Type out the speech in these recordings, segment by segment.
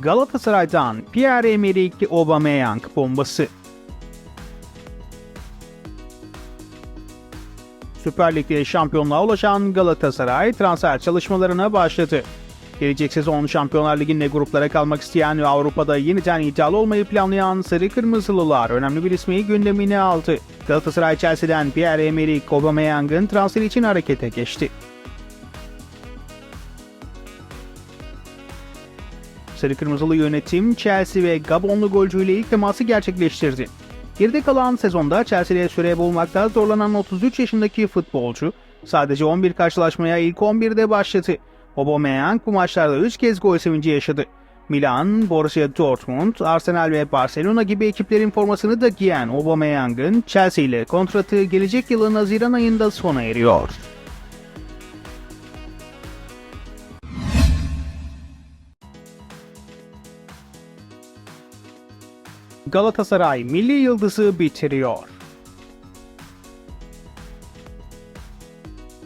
Galatasaray'dan Pierre-Emerick Aubameyang bombası. Süper Lig'de şampiyonluğa ulaşan Galatasaray transfer çalışmalarına başladı. Gelecek sezon Şampiyonlar Ligi'nde gruplara kalmak isteyen ve Avrupa'da yeniden iddialı olmayı planlayan Sarı Kırmızılılar önemli bir ismi gündemine aldı. Galatasaray Chelsea'den Pierre-Emerick Aubameyang'ın transferi için harekete geçti. Sarı Kırmızılı yönetim Chelsea ve Gabonlu golcüyle ilk teması gerçekleştirdi. Geride kalan sezonda Chelsea'de süre bulmakta zorlanan 33 yaşındaki futbolcu sadece 11 karşılaşmaya ilk 11'de başladı. Aubameyang bu maçlarda 3 kez gol sevinci yaşadı. Milan, Borussia Dortmund, Arsenal ve Barcelona gibi ekiplerin formasını da giyen Aubameyang'ın Chelsea ile kontratı gelecek yılın Haziran ayında sona eriyor. Galatasaray milli yıldızı bitiriyor.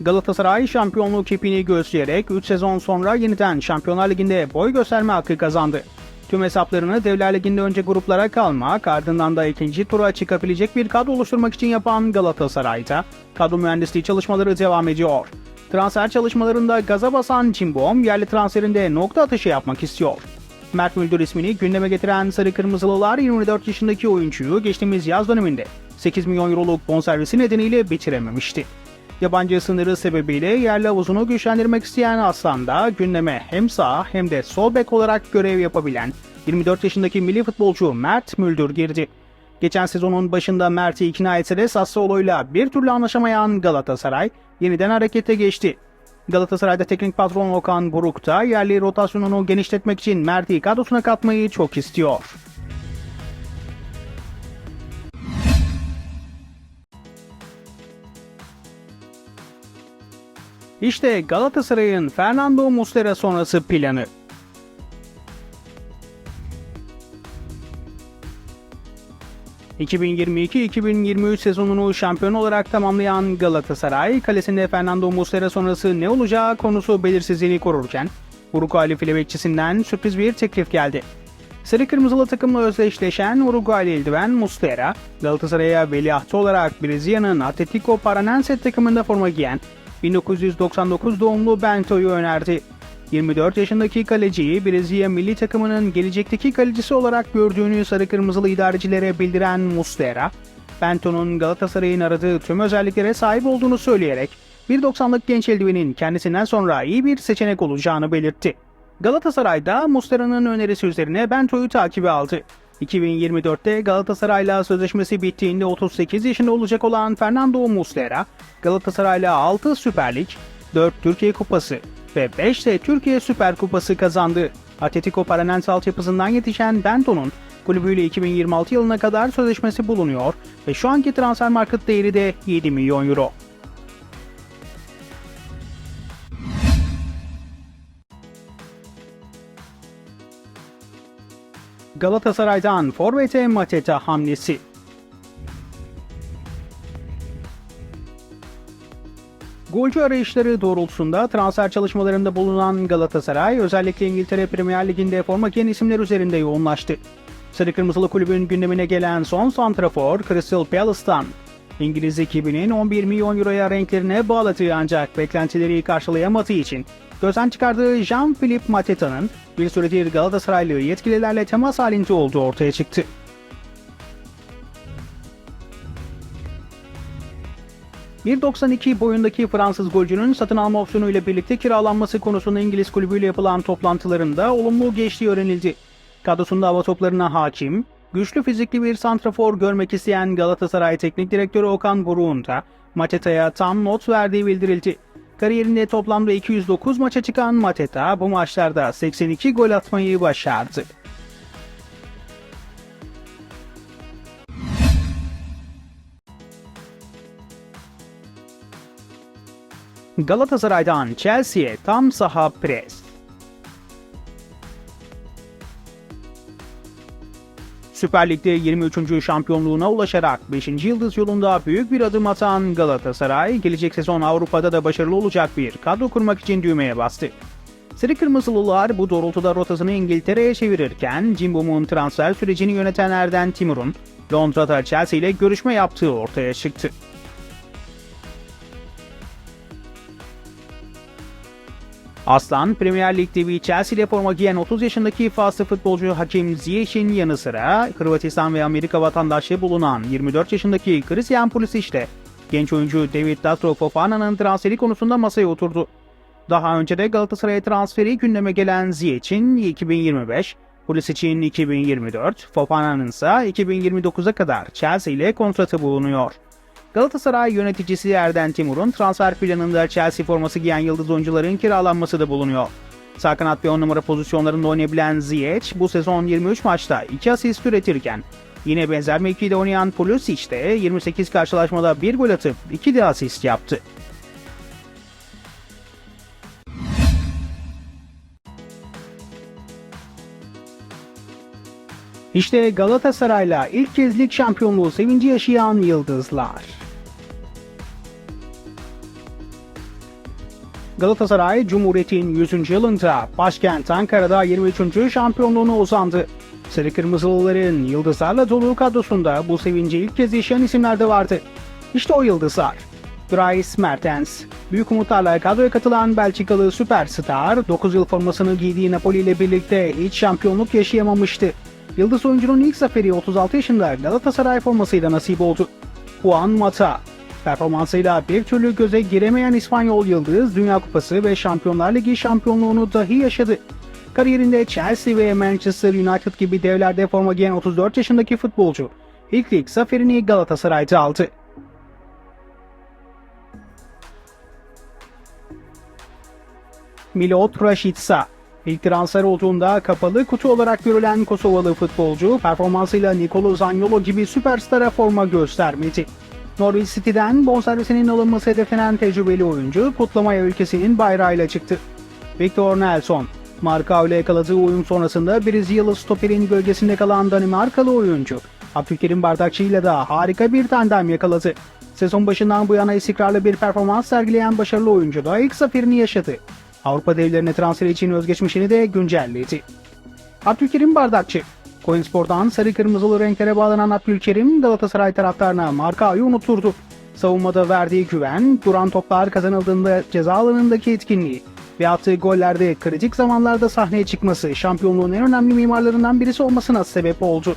Galatasaray şampiyonluk ipini göstererek 3 sezon sonra yeniden Şampiyonlar Ligi'nde boy gösterme hakkı kazandı. Tüm hesaplarını Devler Ligi'nde önce gruplara kalmak ardından da ikinci tura çıkabilecek bir kadro oluşturmak için yapan Galatasaray'da kadro mühendisliği çalışmaları devam ediyor. Transfer çalışmalarında gaza basan Cimbom yerli transferinde nokta atışı yapmak istiyor. Mert Müldür ismini gündeme getiren Sarı Kırmızılılar 24 yaşındaki oyuncuyu geçtiğimiz yaz döneminde 8 milyon euroluk bonservisi nedeniyle bitirememişti. Yabancı sınırı sebebiyle yerli havuzunu güçlendirmek isteyen Aslan'da gündeme hem sağ hem de sol bek olarak görev yapabilen 24 yaşındaki milli futbolcu Mert Müldür girdi. Geçen sezonun başında Mert'i ikna etse de Sassuolo'yla bir türlü anlaşamayan Galatasaray yeniden harekete geçti. Galatasaray'da teknik patron Okan Buruk da yerli rotasyonunu genişletmek için Mert'i kadrosuna katmayı çok istiyor. İşte Galatasaray'ın Fernando Muslera sonrası planı. ...2022-2023 sezonunu şampiyon olarak tamamlayan Galatasaray... ...kalesinde Fernando Muslera sonrası ne olacağı konusu belirsizliğini korurken... ...Uruguaylı file bekçisinden sürpriz bir teklif geldi. Sarı Kırmızılı takımla özdeşleşen Uruguaylı eldiven Muslera... ...Galatasaray'a veliahtı olarak Brezilya'nın Atletico Paranense takımında forma giyen... 1999 doğumlu Bento'yu önerdi. 24 yaşındaki kaleciyi Brezilya milli takımının gelecekteki kalecisi olarak gördüğünü sarı kırmızılı idarecilere bildiren Muslera, Bento'nun Galatasaray'ın aradığı tüm özelliklere sahip olduğunu söyleyerek 1.90'lık genç eldivenin kendisinden sonra iyi bir seçenek olacağını belirtti. Galatasaray'da Muslera'nın önerisi üzerine Bento'yu takibe aldı. 2024'te Galatasaray'la sözleşmesi bittiğinde 38 yaşında olacak olan Fernando Muslera, Galatasaray'la 6 Süper Lig, 4 Türkiye Kupası ve 5 de Türkiye Süper Kupası kazandı. Atletico Paranense altyapısından yetişen Bento'nun kulübüyle 2026 yılına kadar sözleşmesi bulunuyor ve şu anki transfer market değeri de 7 milyon euro. Galatasaray'dan Forvet'e Mateta hamlesi. Golcü arayışları doğrultusunda transfer çalışmalarında bulunan Galatasaray özellikle İngiltere Premier Ligi'nde forma giyen isimler üzerinde yoğunlaştı. Sarı Kırmızılı kulübün gündemine gelen son santrafor Crystal Palace'tan İngiliz ekibinin 11 milyon euroya renklerine bağladığı ancak beklentileri karşılayamadığı için gözden çıkardığı Jean-Philippe Mateta'nın bir süredir Galatasaraylı yetkililerle temas halinde olduğu ortaya çıktı. ...1.92 boyundaki Fransız golcünün satın alma opsiyonu ile birlikte kiralanması konusunda İngiliz kulübüyle yapılan toplantılarında olumlu geçtiği öğrenildi. Kadrosunda hava toplarına hakim, güçlü fizikli bir santrafor görmek isteyen Galatasaray Teknik Direktörü Okan Buruk'un da Mateta'ya tam not verdiği bildirildi. Kariyerinde toplamda 209 maça çıkan Mateta bu maçlarda 82 gol atmayı başardı. Galatasaray'dan Chelsea'ye tam saha pres. Süper Lig'de 23. şampiyonluğuna ulaşarak 5. yıldız yolunda büyük bir adım atan Galatasaray, gelecek sezon Avrupa'da da başarılı olacak bir kadro kurmak için düğmeye bastı. Sarı Kırmızılılar bu doğrultuda rotasını İngiltere'ye çevirirken Cimbom'un transfer sürecini yöneten Erden Timur'un Londra'da Chelsea ile görüşme yaptığı ortaya çıktı. Aslan, Premier Lig'de Chelsea ile forma giyen 30 yaşındaki faslı futbolcu Hakim Ziyech'in yanı sıra Hırvatistan ve Amerika vatandaşlığı bulunan 24 yaşındaki Christian Pulisic de genç oyuncu David Datro Fofana'nın transferi konusunda masaya oturdu. Daha önce de Galatasaray'a transferi gündeme gelen Ziyech'in 2025, Pulisic'in 2024, Fofana'nın ise 2029'a kadar Chelsea ile kontratı bulunuyor. Galatasaray yöneticisi Erden Timur'un transfer planında Chelsea forması giyen yıldız oyuncuların kiralanması da bulunuyor. Sağ kanat ve 10 numara pozisyonlarında oynayabilen Ziyech bu sezon 23 maçta 2 asist üretirken yine benzer mevkide oynayan Pulisic de 28 karşılaşmada 1 gol atıp 2 de asist yaptı. İşte Galatasaray'la ilk kez lig şampiyonluğu sevinci yaşayan yıldızlar. Galatasaray Cumhuriyet'in 100. yılında başkent Ankara'da 23. şampiyonluğuna uzandı. Sarı Kırmızılıların yıldızlarla dolu kadrosunda bu sevinci ilk kez yaşayan isimler de vardı. İşte o yıldızlar. Dries Mertens, büyük umutlarla kadroya katılan Belçikalı süperstar, 9 yıl formasını giydiği Napoli ile birlikte hiç şampiyonluk yaşayamamıştı. Yıldız oyuncunun ilk zaferi 36 yaşında Galatasaray formasıyla nasip oldu. Juan Mata, performansıyla bir türlü göze giremeyen İspanyol Yıldız, Dünya Kupası ve Şampiyonlar Ligi şampiyonluğunu dahi yaşadı. Kariyerinde Chelsea ve Manchester United gibi devlerde forma giyen 34 yaşındaki futbolcu, ilk lig zaferini Galatasaray'da aldı. Milot Rashica İlk transfer olduğunda kapalı kutu olarak görülen Kosovalı futbolcu performansıyla Nicolo Zaniolo gibi süperstara forma göstermedi. Norwich City'den bonservisinin alınması hedeflenen tecrübeli oyuncu kutlamaya ülkesinin bayrağıyla çıktı. Victor Nelson, Marka ile yakaladığı oyun sonrasında Brezilyalı stoperin gölgesinde kalan Danimarkalı oyuncu Abdülkerim Bardakçı ile de harika bir tandem yakaladı. Sezon başından bu yana istikrarlı bir performans sergileyen başarılı oyuncu da ilk zaferini yaşadı. Avrupa devlerine transfer için özgeçmişini de güncelledi. Abdülkerim Bardakçı Coinspor'dan sarı kırmızılı renklere bağlanan Abdülkerim Galatasaray taraftarına markayı unuturdu. Savunmada verdiği güven, duran toplar kazanıldığında ceza alanındaki etkinliği ve attığı gollerde kritik zamanlarda sahneye çıkması şampiyonluğun en önemli mimarlarından birisi olmasına sebep oldu.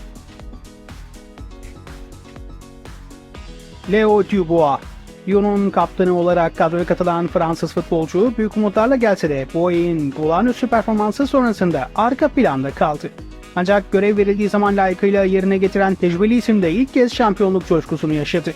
Leo Dubois Lyon'un kaptanı olarak kadroya katılan Fransız futbolcu büyük umutlarla gelse de ayın olağanüstü performansı sonrasında arka planda kaldı. Ancak görev verildiği zaman layıkıyla yerine getiren tecrübeli isim de ilk kez şampiyonluk coşkusunu yaşadı.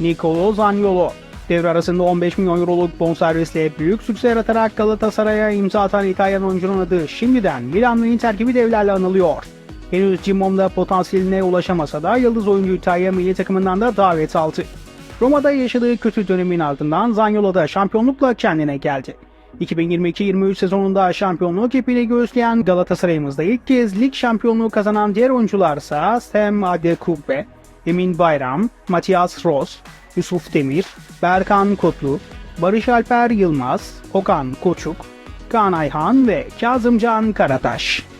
Nicolo Zaniolo devre arasında 15 milyon euroluk bonservisle büyük sükse yaratarak Galatasaray'a imza atan İtalyan oyuncunun adı şimdiden Milan ve Inter gibi devlerle anılıyor. Henüz Cimbom'da potansiyeline ulaşamasa da yıldız oyuncu İtalya milli takımından da davet aldı. Roma'da yaşadığı kötü dönemin ardından Zaniolo'da şampiyonlukla kendine geldi. 2022-23 sezonunda şampiyonluk ipiyle göğüsleyen Galatasaray'ımızda ilk kez lig şampiyonluğu kazanan diğer oyuncularsa Sam Adekugbe, Emin Bayram, Matias Ross, Yusuf Demir, Berkan Kotlu, Barış Alper Yılmaz, Okan Koçuk, Kaan Ayhan ve Kazımcan Karataş.